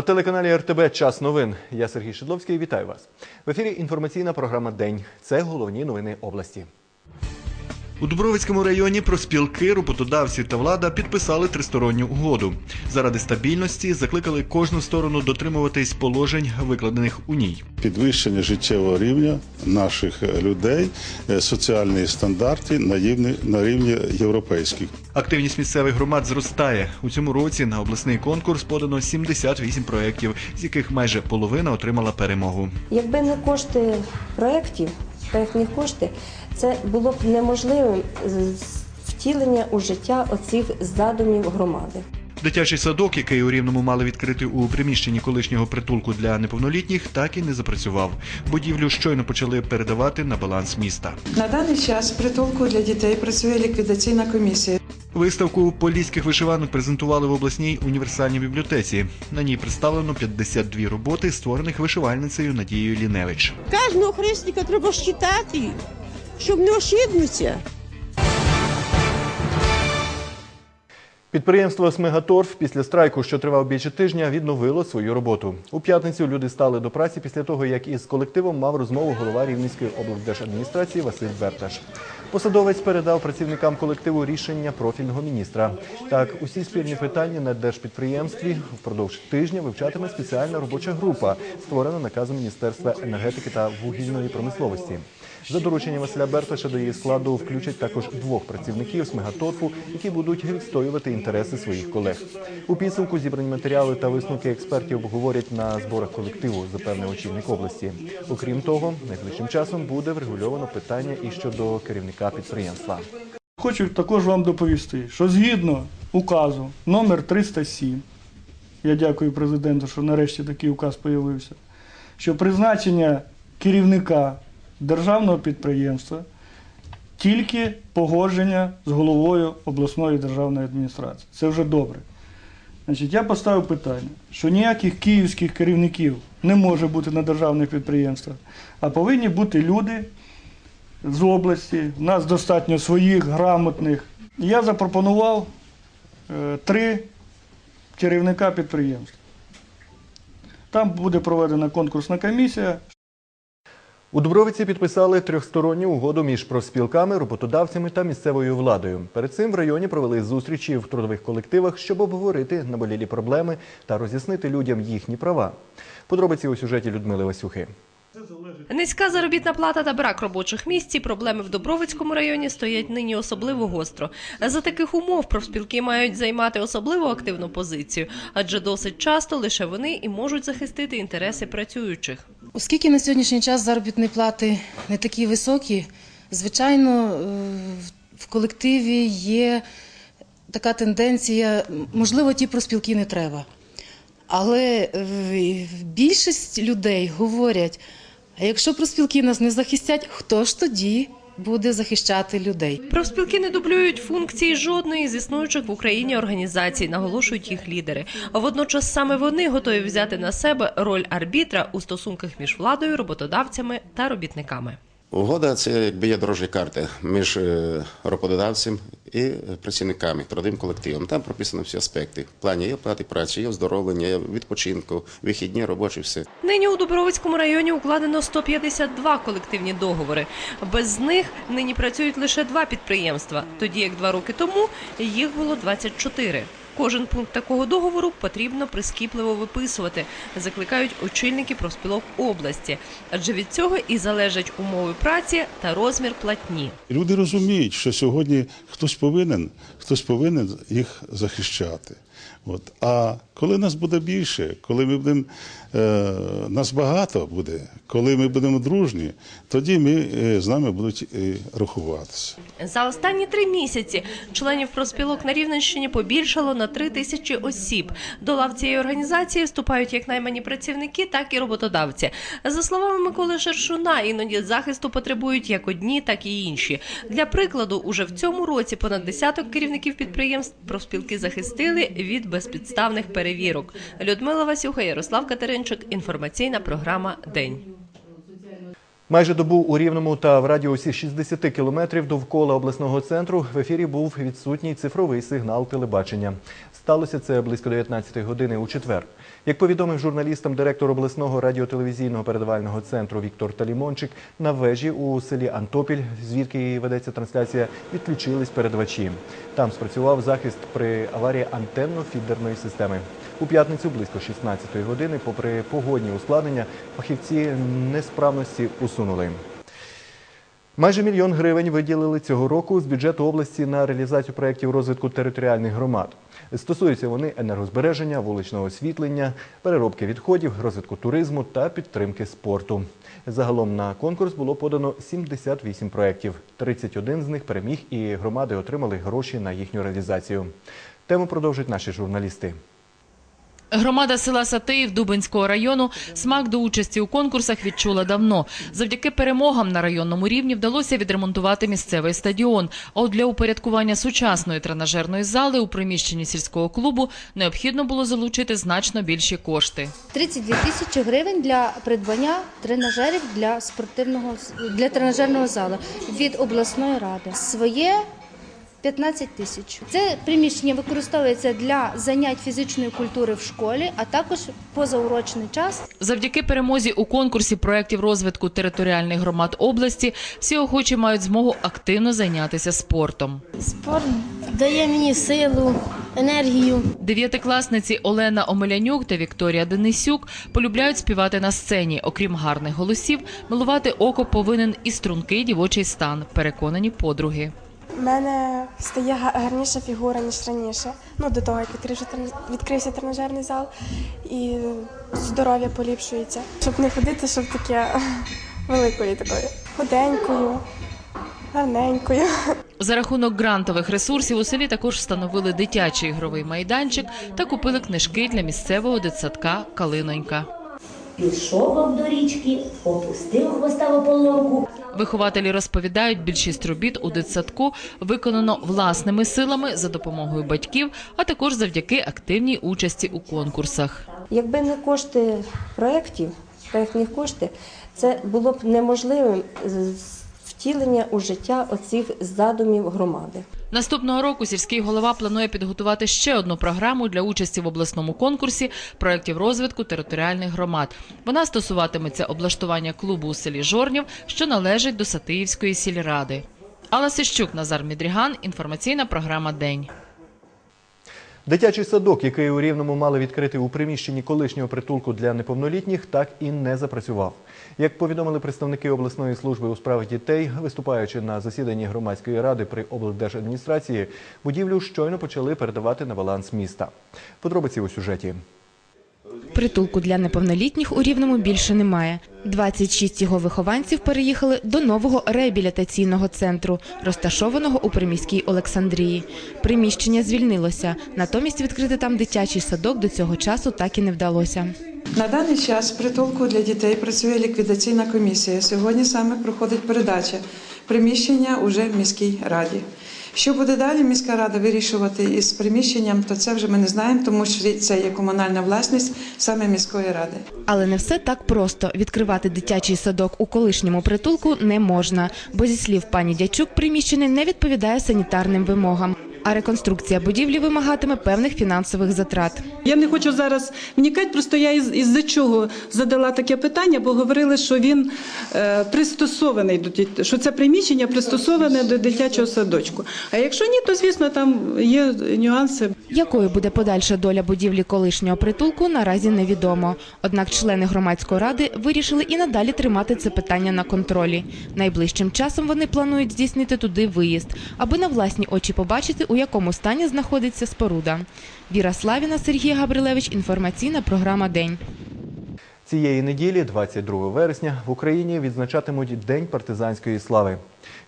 На телеканалі РТБ Час новин. Я Сергій Шидловський. Вітаю вас. В ефірі інформаційна програма День. Це головні новини області. У Дубровицькому районі проспілки, роботодавці та влада підписали тристоронню угоду. Заради стабільності закликали кожну сторону дотримуватись положень, викладених у ній. підвищення життєвого рівня наших людей, е, соціальні стандарти на рівні, на рівні європейських. Активність місцевих громад зростає. У цьому році на обласний конкурс подано 78 проєктів, з яких майже половина отримала перемогу. Якби не кошти проєктів, проєктні кошти, це було б неможливим втілення у життя оцих задумів громади. Дитячий садок, який у Рівному мали відкрити у приміщенні колишнього притулку для неповнолітніх, так і не запрацював. Будівлю щойно почали передавати на баланс міста. На даний час притулку для дітей працює ліквідаційна комісія. Виставку поліських вишиванок презентували в обласній універсальній бібліотеці. На ній представлено 52 роботи, створених вишивальницею Надією Ліневич. Кожного хрестика треба читати, щоб не ошибнутися. Підприємство Смегаторф після страйку, що тривав більше тижня, відновило свою роботу. У п'ятницю люди стали до праці після того, як із колективом мав розмову голова Рівненської облдержадміністрації Василь Берташ. Посадовець передав працівникам колективу рішення профільного міністра. Так, усі спірні питання на держпідприємстві впродовж тижня вивчатиме спеціальна робоча група, створена наказом Міністерства енергетики та вугільної промисловості. За дорученням Василя Берташа до її складу включать також двох працівників з мегаторфу, які будуть відстоювати інтереси своїх колег. У підсумку зібрані матеріали та висновки експертів обговорять на зборах колективу, запевнив очільник області. Окрім того, найближчим часом буде врегульовано питання і щодо керівника підприємства. Хочу також вам доповісти, що згідно указу номер 307, я дякую президенту, що нарешті такий указ з'явився, що призначення керівника державного підприємства тільки погодження з головою обласної державної адміністрації. Це вже добре. Значить, я поставив питання, що ніяких київських керівників не може бути на державних підприємствах, а повинні бути люди, з області. У нас достатньо своїх грамотних. Я запропонував е, три керівника підприємств. Там буде проведена конкурсна комісія. У Дубровиці підписали трьохсторонню угоду між профспілками, роботодавцями та місцевою владою. Перед цим в районі провели зустрічі в трудових колективах, щоб обговорити наболілі проблеми та роз'яснити людям їхні права. Подробиці у сюжеті Людмили Васюхи. Низька заробітна плата та брак робочих місць. Ці проблеми в Добровицькому районі стоять нині особливо гостро. За таких умов профспілки мають займати особливо активну позицію, адже досить часто лише вони і можуть захистити інтереси працюючих. Оскільки на сьогоднішній час заробітні плати не такі високі, звичайно, е, в колективі є така тенденція, можливо, ті проспілки не треба. Але е, більшість людей говорять, а якщо проспілки нас не захистять, хто ж тоді буде захищати людей? Профспілки не дублюють функції жодної з існуючих в Україні організацій, наголошують їх лідери. А водночас саме вони готові взяти на себе роль арбітра у стосунках між владою, роботодавцями та робітниками. Угода це якби є дорожні карти між е, роботодавцем і працівниками, трудовим колективом. Там прописано всі аспекти. В плані є оплати праці, є оздоровлення, є відпочинку, вихідні, робочі, все. Нині у Дубровицькому районі укладено 152 колективні договори. Без них нині працюють лише два підприємства, тоді як два роки тому їх було 24. Кожен пункт такого договору потрібно прискіпливо виписувати, закликають очільники профспілок області, адже від цього і залежать умови праці та розмір платні. Люди розуміють, що сьогодні хтось повинен, хтось повинен їх захищати. От. А коли нас буде більше, коли ми будемо, е, нас багато буде, коли ми будемо дружні, тоді ми, е, з нами будуть е, рахуватися. За останні три місяці членів профспілок на Рівненщині побільшало на три тисячі осіб. До лав цієї організації вступають як наймані працівники, так і роботодавці. За словами Миколи Шершуна, іноді захисту потребують як одні, так і інші. Для прикладу, уже в цьому році понад десяток керівників підприємств профспілки захистили від безпідставних перевірок. Людмила Васюха, Ярослав Катеринчик. Інформаційна програма День. Майже добу у Рівному та в радіусі 60 кілометрів довкола обласного центру в ефірі був відсутній цифровий сигнал телебачення. Сталося це близько 19 години у четвер. Як повідомив журналістам директор обласного радіотелевізійного передавального центру Віктор Талімончик, на вежі у селі Антопіль, звідки ведеться трансляція, відключились передавачі. Там спрацював захист при аварії антенно-фідерної системи. У п'ятницю близько 16-ї години, попри погодні ускладнення, фахівці несправності усунули. Майже мільйон гривень виділили цього року з бюджету області на реалізацію проєктів розвитку територіальних громад. Стосуються вони енергозбереження, вуличного освітлення, переробки відходів, розвитку туризму та підтримки спорту. Загалом на конкурс було подано 78 проєктів. 31 з них переміг і громади отримали гроші на їхню реалізацію. Тему продовжать наші журналісти. Громада села Сатиїв Дубинського району смак до участі у конкурсах відчула давно. Завдяки перемогам на районному рівні вдалося відремонтувати місцевий стадіон. А от для упорядкування сучасної тренажерної зали у приміщенні сільського клубу необхідно було залучити значно більші кошти. 32 тисячі гривень для придбання тренажерів для спортивного для тренажерного залу від обласної ради. Своє 15 тисяч. Це приміщення використовується для занять фізичної культури в школі, а також позаурочний час. Завдяки перемозі у конкурсі проєктів розвитку територіальних громад області всі охочі мають змогу активно зайнятися спортом. Спорт дає мені силу, енергію. Дев'ятикласниці Олена Омелянюк та Вікторія Денисюк полюбляють співати на сцені. Окрім гарних голосів, милувати око повинен і стрункий дівочий стан, переконані подруги. У мене стає гарніша фігура, ніж раніше. Ну, до того, як відкрився, відкрився тренажерний зал, і здоров'я поліпшується. Щоб не ходити, щоб таке великою такою. Худенькою, гарненькою. За рахунок грантових ресурсів у селі також встановили дитячий ігровий майданчик та купили книжки для місцевого дитсадка Калинонька. Пішов до річки, опустив хвоста в ополонку. Вихователі розповідають, більшість робіт у дитсадку виконано власними силами за допомогою батьків, а також завдяки активній участі у конкурсах. Якби не кошти проєктів, проєктні кошти, це було б неможливим втілення у життя оцих задумів громади. Наступного року сільський голова планує підготувати ще одну програму для участі в обласному конкурсі проєктів розвитку територіальних громад. Вона стосуватиметься облаштування клубу у селі Жорнів, що належить до Сатиївської сільради. Алла Сищук, Назар Мідріган. Інформаційна програма День. Дитячий садок, який у Рівному мали відкрити у приміщенні колишнього притулку для неповнолітніх, так і не запрацював. Як повідомили представники обласної служби у справах дітей, виступаючи на засіданні громадської ради при облдержадміністрації, будівлю щойно почали передавати на баланс міста. Подробиці у сюжеті. Притулку для неповнолітніх у Рівному більше немає. 26 його вихованців переїхали до нового реабілітаційного центру, розташованого у приміській Олександрії. Приміщення звільнилося, натомість відкрити там дитячий садок до цього часу так і не вдалося. На даний час притулку для дітей працює ліквідаційна комісія. Сьогодні саме проходить передача приміщення уже в міській раді. Що буде далі міська рада вирішувати із приміщенням, то це вже ми не знаємо, тому що це є комунальна власність саме міської ради. Але не все так просто. Відкривати дитячий садок у колишньому притулку не можна, бо зі слів пані Дячук, приміщення не відповідає санітарним вимогам. А реконструкція будівлі вимагатиме певних фінансових затрат. Я не хочу зараз вникати, просто я із, із-за чого задала таке питання, бо говорили, що він е, пристосований до діт- що це приміщення пристосоване до дитячого садочку. А якщо ні, то звісно там є нюанси. Якою буде подальша доля будівлі колишнього притулку, наразі невідомо. Однак члени громадської ради вирішили і надалі тримати це питання на контролі. Найближчим часом вони планують здійснити туди виїзд, аби на власні очі побачити, у якому стані знаходиться споруда. Віра Славіна, Сергій Габрилевич. Інформаційна програма День. Цієї неділі, 22 вересня, в Україні відзначатимуть День партизанської слави.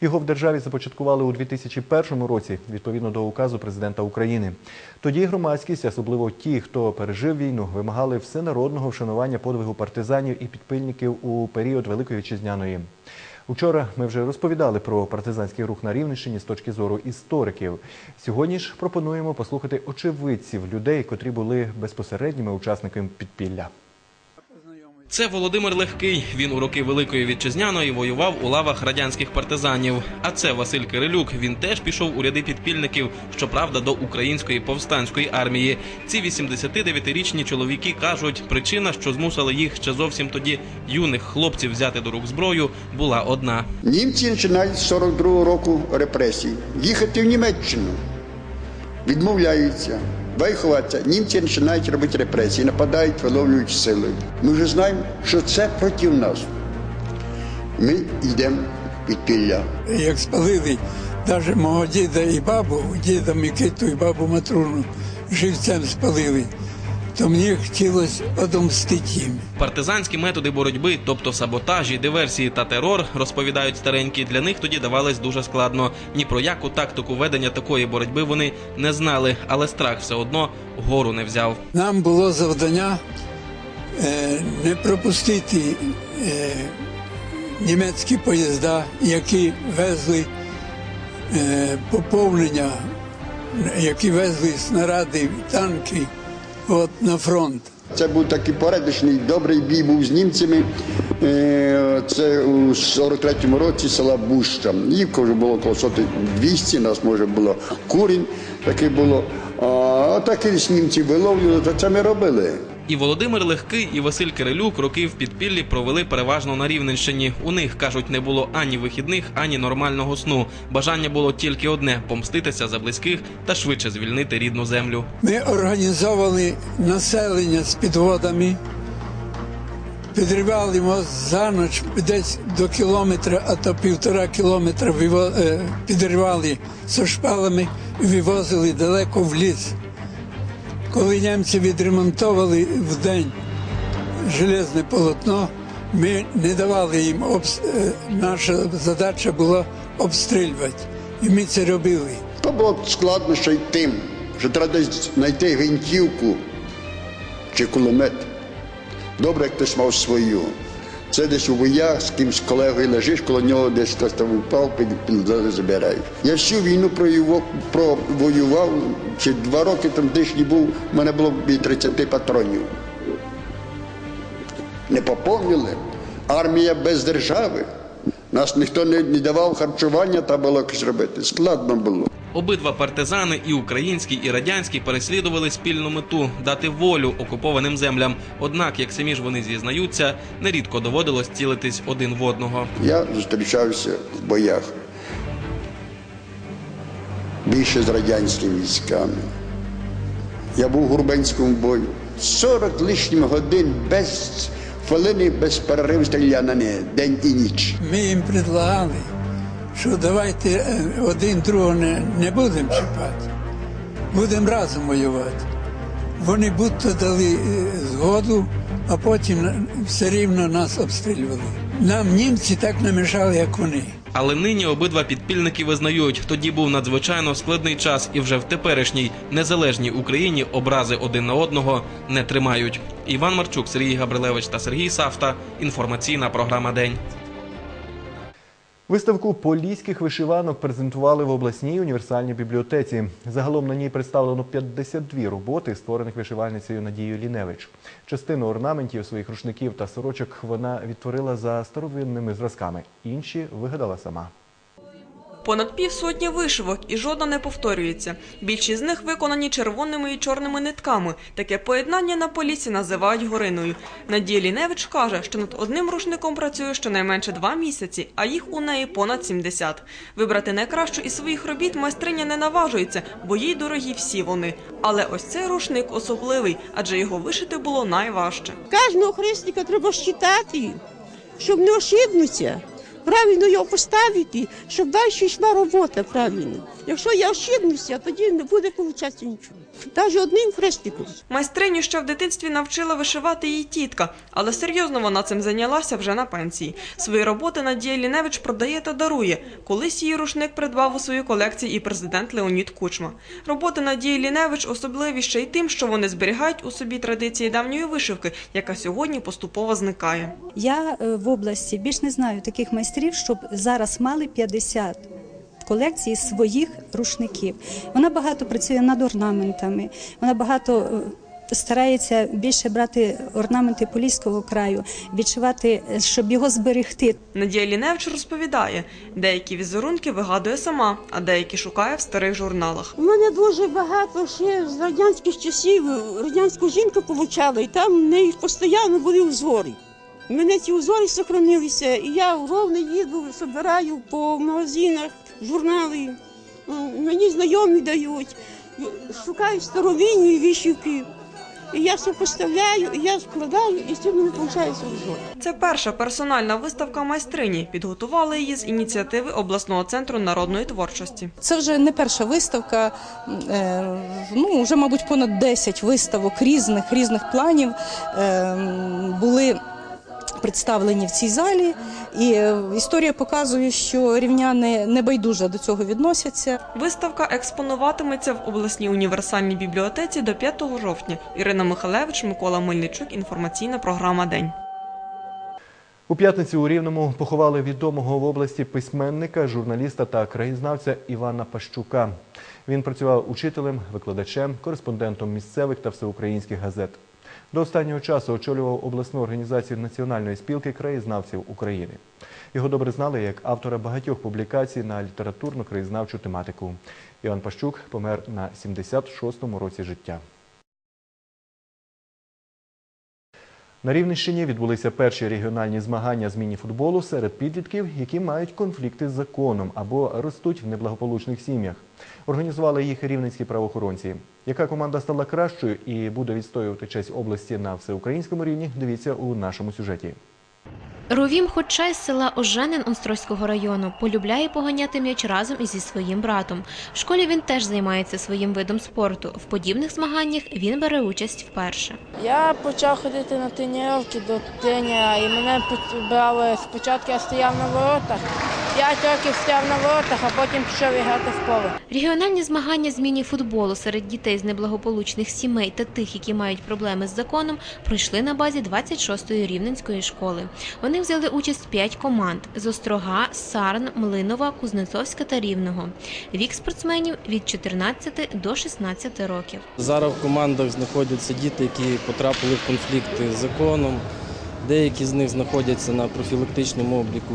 Його в державі започаткували у 2001 році, відповідно до указу президента України. Тоді громадськість, особливо ті, хто пережив війну, вимагали всенародного вшанування подвигу партизанів і підпильників у період Великої Вітчизняної. Учора ми вже розповідали про партизанський рух на Рівненщині з точки зору істориків. Сьогодні ж пропонуємо послухати очевидців людей, котрі були безпосередніми учасниками підпілля. Це Володимир Легкий. Він у роки Великої Вітчизняної воював у лавах радянських партизанів. А це Василь Кирилюк. Він теж пішов у ряди підпільників, щоправда, до української повстанської армії. Ці 89-річні чоловіки кажуть, причина, що змусила їх ще зовсім тоді юних хлопців взяти до рук зброю, була одна. Німці починають з 42-го року репресій. Їхати в Німеччину. Відмовляються. Ховатися. Німці починають робити репресії, нападають, виловлюють силою. Ми вже знаємо, що це проти нас. Ми йдемо під пілля. Як спалили навіть мого діда і бабу, діда Микиту і бабу Матруну, живцем спалили, то мені хотілося одомстити їм. Партизанські методи боротьби, тобто саботажі, диверсії та терор, розповідають старенькі, для них тоді давались дуже складно. Ні про яку тактику ведення такої боротьби вони не знали, але страх все одно гору не взяв. Нам було завдання е, не пропустити е, німецькі поїзда, які везли е, поповнення, які везли снаряди, танки от, на фронт. Це був такий порядочний, добрий бій був з німцями. Е, Це у 43-му році села Буща. Їх було коло соти 200, нас може було курінь, таке було. А такі ж німці виловлювали, то це ми робили. І Володимир Легкий, і Василь Кирилюк роки в підпіллі провели переважно на Рівненщині. У них кажуть, не було ані вихідних, ані нормального сну. Бажання було тільки одне помститися за близьких та швидше звільнити рідну землю. Ми організовували населення з підводами, підривали мост за ніч десь до кілометра, а то півтора кілометра е, підривали зі шпалами і вивозили далеко в ліс. Коли німці відремонтовували в день железне полотно, ми не давали їм обс... е, наша задача була обстрілювати. І ми це робили. То було складно ще й тим, що треба знайти гвинтівку чи кулемет. Добре, як хтось мав свою. Це десь у боях з кимсь колегою лежиш, коло нього десь хтось там під забирають. Я всю війну провоював, чи два роки там тижні був, в мене було від 30 патронів. Не поповнили. Армія без держави. Нас ніхто не, не давав харчування, та було якось робити. Складно було. Обидва партизани, і український, і радянський, переслідували спільну мету дати волю окупованим землям. Однак, як самі ж вони зізнаються, нерідко доводилось цілитись один в одного. Я зустрічався в боях більше з радянськими військами. Я був у Гурбенському бою. 40 лишнім годин без хвилини, без перериву стрілянини, день і ніч. Ми їм предлагали, що давайте е, один другого не, не будемо чіпати, будемо разом воювати. Вони будто дали е, згоду, а потім все рівно нас обстрілювали. Нам німці так не мішали, як вони. Але нині обидва підпільники визнають, тоді був надзвичайно складний час, і вже в теперішній незалежній Україні образи один на одного не тримають. Іван Марчук, Сергій Габрилевич та Сергій Савта. Інформаційна програма День. Виставку поліських вишиванок презентували в обласній універсальній бібліотеці. Загалом на ній представлено 52 роботи, створених вишивальницею Надією Ліневич. Частину орнаментів своїх рушників та сорочок вона відтворила за старовинними зразками. Інші вигадала сама. Понад півсотні вишивок і жодна не повторюється. Більшість з них виконані червоними і чорними нитками. Таке поєднання на полісі називають гориною. Надія Ліневич каже, що над одним рушником працює щонайменше два місяці, а їх у неї понад 70. Вибрати найкращу із своїх робіт майстриня не наважується, бо їй дорогі всі вони. Але ось цей рушник особливий, адже його вишити було найважче. Кожного хрестика треба считати, щоб не ошибнутися. Правильно його поставити, щоб далі йшла робота правильно. Якщо я ошибнуся, тоді не буде получатися нічого. Навіть одним хрестиком. Майстриню ще в дитинстві навчила вишивати її тітка, але серйозно вона цим зайнялася вже на пенсії. Свої роботи Надія Ліневич продає та дарує. Колись її рушник придбав у своїй колекції і президент Леонід Кучма. Роботи Надії Ліневич особливі ще й тим, що вони зберігають у собі традиції давньої вишивки, яка сьогодні поступово зникає. Я е, в області більш не знаю таких майстрів, щоб зараз мали 50 колекцій своїх рушників. Вона багато працює над орнаментами, вона багато е, старається більше брати орнаменти Поліського краю, відшивати, щоб його зберегти. Надія Ліневич розповідає, деякі візерунки вигадує сама, а деякі шукає в старих журналах. У мене дуже багато ще з радянських часів радянську жінку получали, і там в неї постійно були узори. У мене ці узори сохранилися, і я ровно їду, збираю по магазинах журнали. Мені знайомі дають, шукаю старовинні вишивки. І я все поставляю, і я складаю, і з цим мене виходить узор. Це перша персональна виставка майстрині. Підготували її з ініціативи обласного центру народної творчості. Це вже не перша виставка. е, Ну, вже, мабуть, понад 10 виставок різних різних планів е, були представлені в цій залі. І е, історія показує, що рівняни небайдуже до цього відносяться. Виставка експонуватиметься в обласній універсальній бібліотеці до 5 жовтня. Ірина Михалевич, Микола Мельничук. Інформаційна програма День. У п'ятницю у Рівному поховали відомого в області письменника, журналіста та краєзнавця Івана Пащука. Він працював учителем, викладачем, кореспондентом місцевих та всеукраїнських газет. До останнього часу очолював обласну організацію Національної спілки краєзнавців України. Його добре знали як автора багатьох публікацій на літературно-краєзнавчу тематику. Іван Пащук помер на 76-му році життя. На Рівненщині відбулися перші регіональні змагання з міні-футболу серед підлітків, які мають конфлікти з законом або ростуть в неблагополучних сім'ях. Організували їх рівненські правоохоронці. Яка команда стала кращою і буде відстоювати честь області на всеукраїнському рівні? Дивіться у нашому сюжеті. Ровім Хоча з села Оженин Острозького району полюбляє поганяти м'яч разом із зі своїм братом. В школі він теж займається своїм видом спорту. В подібних змаганнях він бере участь вперше. Я почав ходити на тренування до тренера, і мене брали спочатку я стояв на воротах, п'ять років стояв на воротах, а потім пішов грати в поле. Регіональні змагання з міні-футболу серед дітей з неблагополучних сімей та тих, які мають проблеми з законом, пройшли на базі 26-ї рівненської школи. Вони взяли участь п'ять команд з Острога, Сарн, Млинова, Кузнецовська та Рівного. Вік спортсменів від 14 до 16 років. Зараз в командах знаходяться діти, які потрапили в конфлікти з законом. Деякі з них знаходяться на профілактичному обліку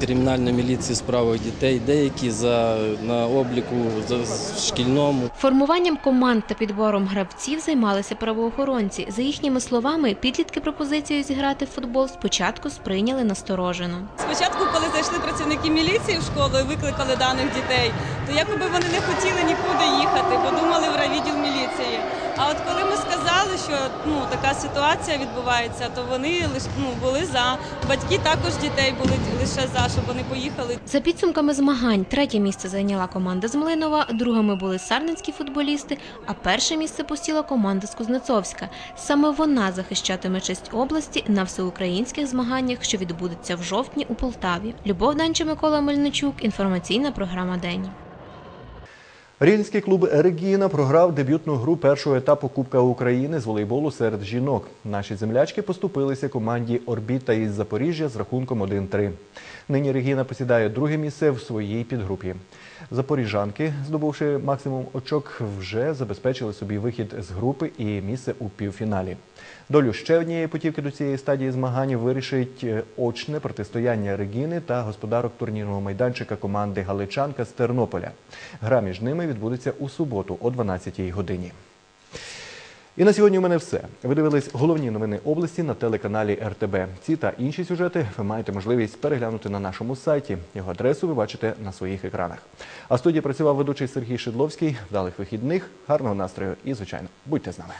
кримінальної міліції справах дітей, деякі за, на обліку за, шкільному. Формуванням команд та підбором гравців займалися правоохоронці. За їхніми словами, підлітки пропозицію зіграти в футбол спочатку сприйняли насторожено. Спочатку, коли зайшли працівники міліції в школу і викликали даних дітей, то якоби вони не хотіли нікуди їхати, бо думали в райвідділ міліції. А от коли ми сказали, що ну така ситуація відбувається, то вони лише ну були за. Батьки також дітей були лише за, щоб вони поїхали. За підсумками змагань, третє місце зайняла команда з Млинова, другими були сарненські футболісти, а перше місце посіла команда з Кузнецовська. Саме вона захищатиме честь області на всеукраїнських змаганнях, що відбудуться в жовтні у Полтаві. Любов Данче, Микола Мельничук. Інформаційна програма День. Рівненський клуб Регіна програв дебютну гру першого етапу Кубка України з волейболу серед жінок. Наші землячки поступилися команді Орбіта із Запоріжжя з рахунком 1-3. Нині Регіна посідає друге місце в своїй підгрупі. Запоріжанки, здобувши максимум очок, вже забезпечили собі вихід з групи і місце у півфіналі. Долю ще однієї путівки до цієї стадії змагань вирішить е, очне протистояння Регіни та господарок турнірного майданчика команди Галичанка з Тернополя. Гра між ними відбудеться у суботу о 12-й годині. І на сьогодні у мене все. Ви дивились головні новини області на телеканалі РТБ. Ці та інші сюжети ви маєте можливість переглянути на нашому сайті. Його адресу ви бачите на своїх екранах. А студія працював ведучий Сергій Шидловський. Вдалих вихідних, гарного настрою і, звичайно, будьте з нами.